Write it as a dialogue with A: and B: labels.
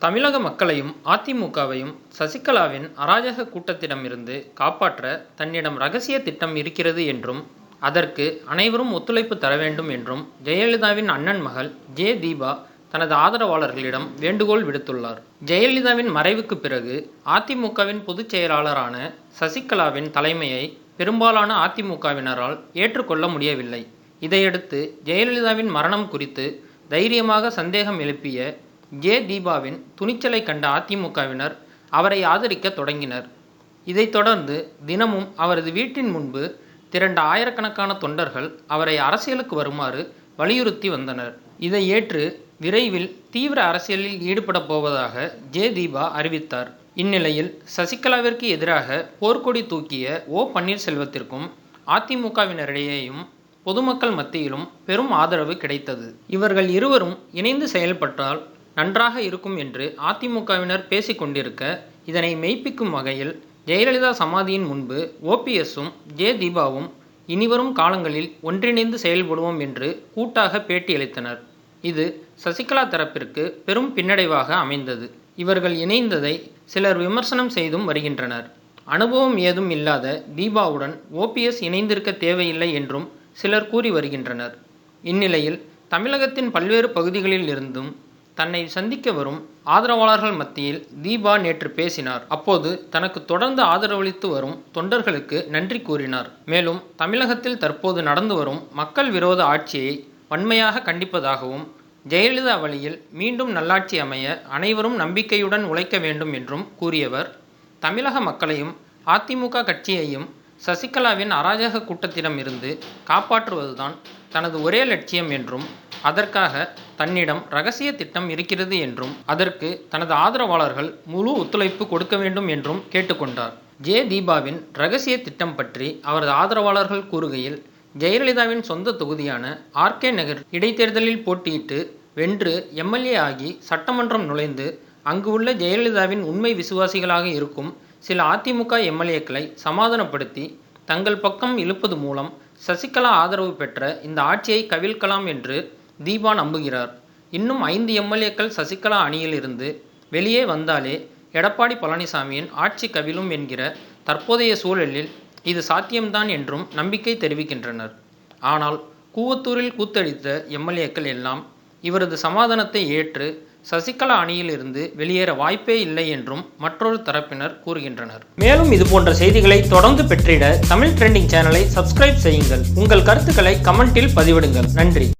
A: தமிழக மக்களையும் அதிமுகவையும் சசிகலாவின் அராஜக கூட்டத்திடமிருந்து காப்பாற்ற தன்னிடம் ரகசிய திட்டம் இருக்கிறது என்றும் அதற்கு அனைவரும் ஒத்துழைப்பு தர வேண்டும் என்றும் ஜெயலலிதாவின் அண்ணன் மகள் ஜே தீபா தனது ஆதரவாளர்களிடம் வேண்டுகோள் விடுத்துள்ளார். ஜெயலலிதாவின் மறைவுக்கு பிறகு அதிமுகவின் பொதுச் செயலாளரான சசிகலாவின் தலைமையை பெரும்பாலான அதிமுகவினரால் ஏற்றுக்கொள்ள முடியவில்லை. இதையடுத்து ஜெயலலிதாவின் மரணம் குறித்து தைரியமாக சந்தேகம் எழுப்பிய ஜே தீபாவின் துணிச்சலை கண்ட அதிமுகவினர் அவரை ஆதரிக்க தொடங்கினர். இதைத் தொடர்ந்து தினமும் அவரது வீட்டின் முன்பு திரண்ட ஆயிரக்கணக்கான தொண்டர்கள் அவரை அரசியலுக்கு வருமாறு வலியுறுத்தி வந்தனர். இதை ஏற்று விரைவில் தீவிர அரசியலில் ஈடுபடப் போவதாக ஜே தீபா அறிவித்தார். இந்நிலையில் சசிகலாவிற்கு எதிராக போர்க்கொடி தூக்கிய ஓ பன்னீர்செல்வத்திற்கும் அதிமுகவினரிடையேயும் பொதுமக்கள் மத்தியிலும் பெரும் ஆதரவு கிடைத்தது. இவர்கள் இருவரும் இணைந்து செயல்பட்டால் நன்றாக இருக்கும் என்று அதிமுகவினர் பேசிக் கொண்டிருக்க இதனை மெய்ப்பிக்கும் வகையில் ஜெயலலிதா சமாதியின் முன்பு ஓபிஎஸ்ஸும் ஜே தீபாவும் இனிவரும் காலங்களில் ஒன்றிணைந்து செயல்படுவோம் என்று கூட்டாக பேட்டியளித்தனர். இது சசிகலா தரப்பிற்கு பெரும் பின்னடைவாக அமைந்தது. இவர்கள் இணைந்ததை சிலர் விமர்சனம் செய்தும் வருகின்றனர். அனுபவம் ஏதும் இல்லாத தீபாவுடன் ஓபிஎஸ் இணைந்திருக்க தேவையில்லை என்றும் சிலர் கூறி வருகின்றனர். இந்நிலையில் தமிழகத்தின் பல்வேறு பகுதிகளில் இருந்தும் தன்னை சந்திக்க வரும் ஆதரவாளர்கள் மத்தியில் தீபா நேற்று பேசினார். அப்போது தனக்கு தொடர்ந்து ஆதரவளித்து வரும் தொண்டர்களுக்கு நன்றி கூறினார். மேலும் தமிழகத்தில் தற்போது நடந்து வரும் மக்கள் விரோத ஆட்சியை வன்மையாக கண்டிப்பதாகவும் ஜெயலலிதா வழியில் மீண்டும் நல்லாட்சி அமைய அனைவரும் நம்பிக்கையுடன் உழைக்க வேண்டும் என்றும் கூறியவர். தமிழக மக்களையும் அதிமுக கட்சியையும் சசிகலாவின் அராஜக கூட்டத்திடமிருந்து காப்பாற்றுவதுதான் தனது ஒரே லட்சியம் என்றும் அதற்காக தன்னிடம் ரகசிய திட்டம் இருக்கிறது என்றும் அதற்கு தனது ஆதரவாளர்கள் முழு ஒத்துழைப்பு கொடுக்க வேண்டும் என்றும் கேட்டுக்கொண்டார். ஜே. தீபாவின் ரகசிய திட்டம் பற்றி அவரது ஆதரவாளர்கள் கூறுகையில் ஜெயலலிதாவின் சொந்த தொகுதியான ஆர்கே நகர் இடைத்தேர்தலில் போட்டியிட்டு வென்று எம்எல்ஏ ஆகி சட்டமன்றம் நுழைந்து அங்கு உள்ள ஜெயலலிதாவின் உண்மை விசுவாசிகளாக இருக்கும் சில அதிமுக எம்எல்ஏக்களை சமாதானப்படுத்தி தங்கள் பக்கம் இழுப்பது மூலம் சசிகலா ஆதரவு பெற்ற இந்த ஆட்சியை கவிழ்க்கலாம் என்று தீபா நம்புகிறார். இன்னும் ஐந்து எம்எல்ஏக்கள் சசிகலா அணியில் இருந்து வெளியே வந்தாலே எடப்பாடி பழனிசாமியின் ஆட்சி கவிழும் என்கிற தற்போதைய சூழலில் இது சாத்தியம்தான் என்றும் நம்பிக்கை தெரிவிக்கின்றனர். ஆனால் கூவத்தூரில் கூத்தடித்த எம்எல்ஏக்கள் எல்லாம் இவரது சமாதானத்தை ஏற்று சசிகலா அணியிலிருந்து வெளியேற வாய்ப்பே இல்லை என்றும் மற்றொரு தரப்பினர் கூறுகின்றனர். மேலும் இது போன்ற செய்திகளை தொடர்ந்து பெற்றிட தமிழ் ட்ரெண்டிங் சேனலை சப்ஸ்கிரைப் செய்யுங்கள். உங்கள் கருத்துக்களை கமெண்டில் பதிவிடுங்கள். நன்றி.